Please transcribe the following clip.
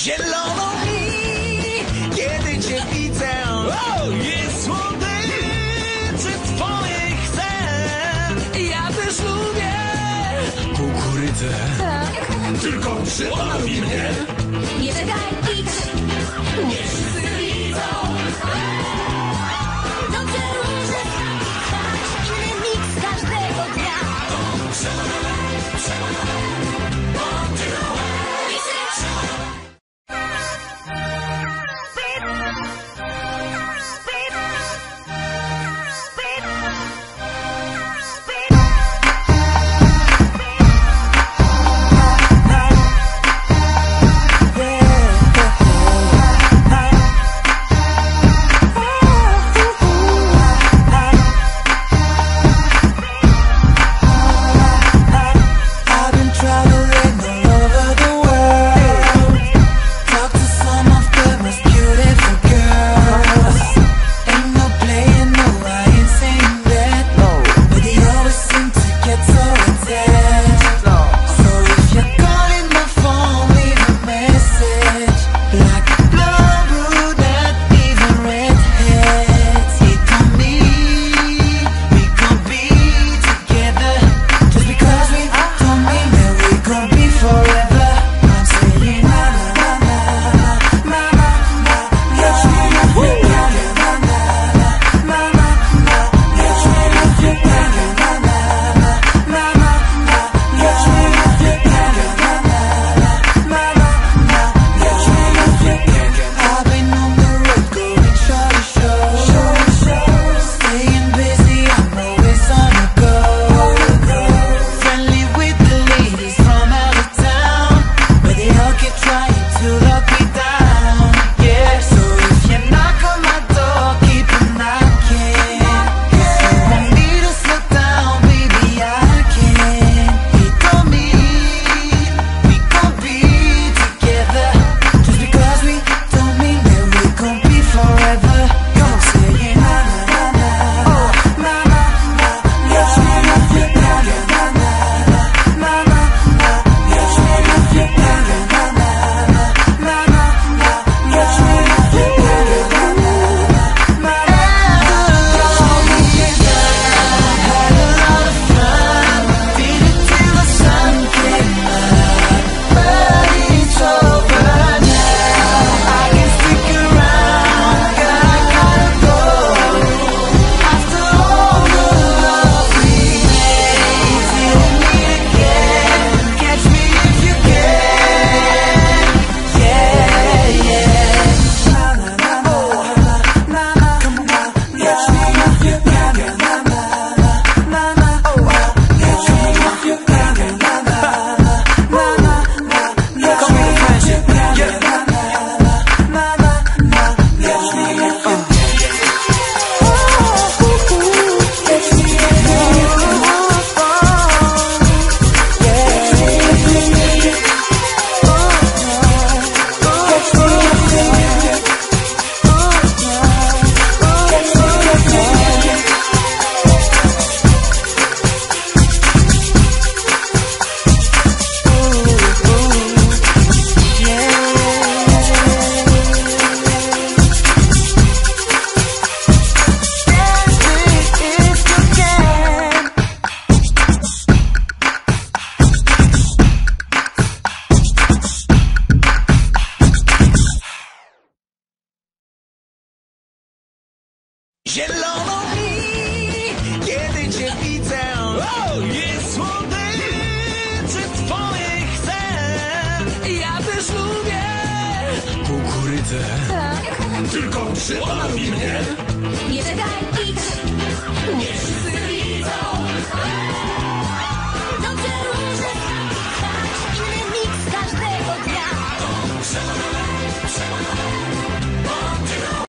Zielono mi, kiedy cię widzę, jest słodyczy twoje chcę. Ja też lubię. Kukurydzę, tak. tylko przyłapi mnie. Nie daj nic, nie. widzę Jest słodyczy twoje chcę Ja też lubię. Kukurydzę tak. Tylko przypomnij mnie. Nie czekaj, idź. Niech wszyscy widzą.